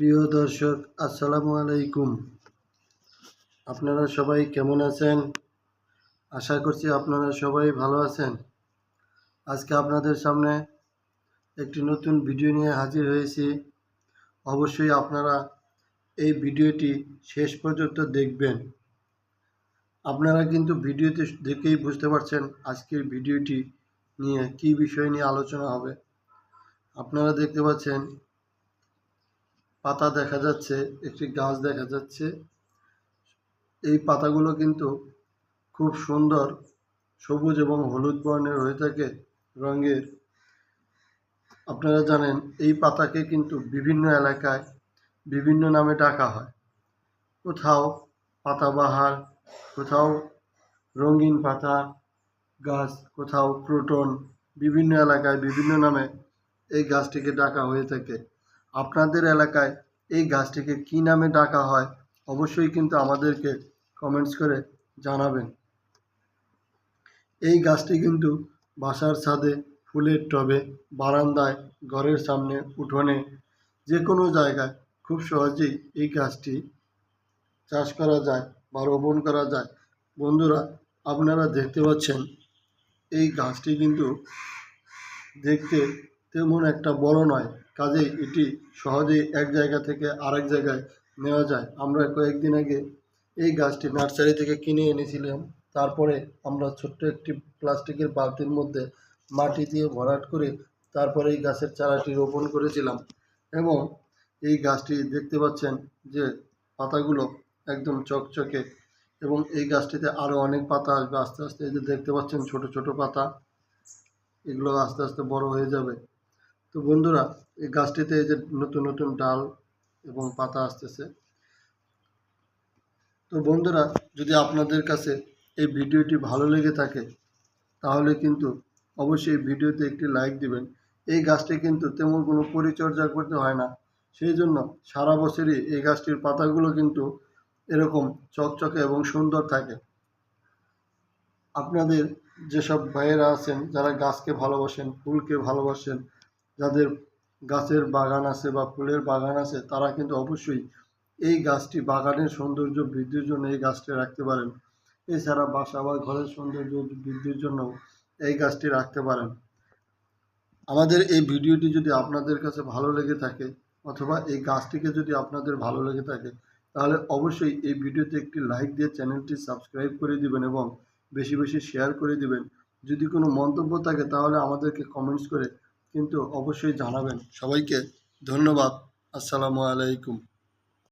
প্রিয় দর্শক, আসসালামু আলাইকুম। আপনারা সবাই কেমন আছেন? আশা করছি আপনারা সবাই ভালো আছেন। আজকে আপনাদের সামনে একটি নতুন ভিডিও নিয়ে হাজির হয়েছি। অবশ্যই আপনারা এই ভিডিওটি শেষ পর্যন্ত দেখবেন। আপনারা কিন্তু ভিডিওতে দেখেই বুঝতে পারছেন আজকের ভিডিওটি নিয়ে কী বিষয় নিয়ে আলোচনা হবে। আপনারা দেখতে পাচ্ছেন পাতা দেখা যাচ্ছে, একটি গাছ দেখা যাচ্ছে। এই পাতাগুলো কিন্তু খুব সুন্দর সবুজ এবং হলুদ বর্ণের হয়ে থাকে রঙের। আপনারা জানেন, এই পাতাকে কিন্তু বিভিন্ন এলাকায় বিভিন্ন নামে ডাকা হয়। কোথাও পাতাবাহার, কোথাও রঙিন পাতা গাছ, কোথাও ক্রোটন, বিভিন্ন এলাকায় বিভিন্ন নামে এই গাছটিকে ডাকা হয়ে থাকে। আপনাদের এলাকায় এই গাছটিকে কী নামে ডাকা হয় অবশ্যই কিন্তু আমাদেরকে কমেন্টস করে জানাবেন। এই গাছটি কিন্তু বাসার ছাদে, ফুলের টবে, বারান্দায়, ঘরের সামনে, উঠোনে যে কোনো জায়গায় খুব সহজেই এই গাছটি চাষ করা যায় বা রোপণ করা যায়। বন্ধুরা, আপনারা দেখতে পাচ্ছেন, এই গাছটি কিন্তু দেখতে তেমন একটা বড় নয়। কাজেই এটি সহজেই এক জায়গা থেকে আরেক জায়গায় নেওয়া যায়। আমরা কয়েকদিন আগে এই গাছটি নার্সারি থেকে কিনে এনেছিলাম। তারপরে আমরা ছোট্ট একটি প্লাস্টিকের বালতির মধ্যে মাটি দিয়ে ভরাট করে তারপরে এই গাছের চারাটি রোপণ করেছিলাম এবং এই গাছটি দেখতে পাচ্ছেন যে পাতাগুলো একদম চকচকে এবং এই গাছটিতে আরও অনেক পাতা আসবে। আস্তে আস্তে এই যে দেখতে পাচ্ছেন ছোট ছোট পাতা, এগুলো আস্তে আস্তে বড় হয়ে যাবে। তো বন্ধুরা, এই গাছটিতে যে নতুন নতুন ডাল এবং পাতা আসতেছে। তো বন্ধুরা, যদি আপনাদের কাছে এই ভিডিওটি ভালো লেগে থাকে, তাহলে কিন্তু অবশ্যই ভিডিওতে একটি লাইক দিবেন। এই গাছটি কিন্তু তেমন কোনো পরিচর্যা করতে হয় না। সেই জন্য সারা বছরই এই গাছটির পাতাগুলো কিন্তু এরকম চকচকে এবং সুন্দর থাকে। আপনাদের যেসব ভাইয়েরা আছেন, যারা গাছকে ভালোবাসেন, ফুলকে ভালোবাসেন যাদের গাছের বাগান আছে বা ফুলের বাগান আছে, তারা কিন্তু অবশ্যই এই গাছটি বাগানের সৌন্দর্য বৃদ্ধির জন্য এই গাছটি রাখতে পারেন। এছাড়া বাসা বা ঘরের সৌন্দর্য বৃদ্ধির জন্য এই গাছটি রাখতে পারেন। আমাদের এই ভিডিওটি যদি আপনাদের কাছে ভালো লেগে থাকে অথবা এই গাছটিকে যদি আপনাদের ভালো লেগে থাকে, তাহলে অবশ্যই এই ভিডিওতে একটি লাইক দিয়ে চ্যানেলটি সাবস্ক্রাইব করে দিবেন এবং বেশি বেশি শেয়ার করে দিবেন। যদি কোনো মন্তব্য থাকে, তাহলে আমাদেরকে কমেন্টস করে কিন্তু অবশ্যই জানাবেন। সবাইকে ধন্যবাদ। আসসালামু আলাইকুম।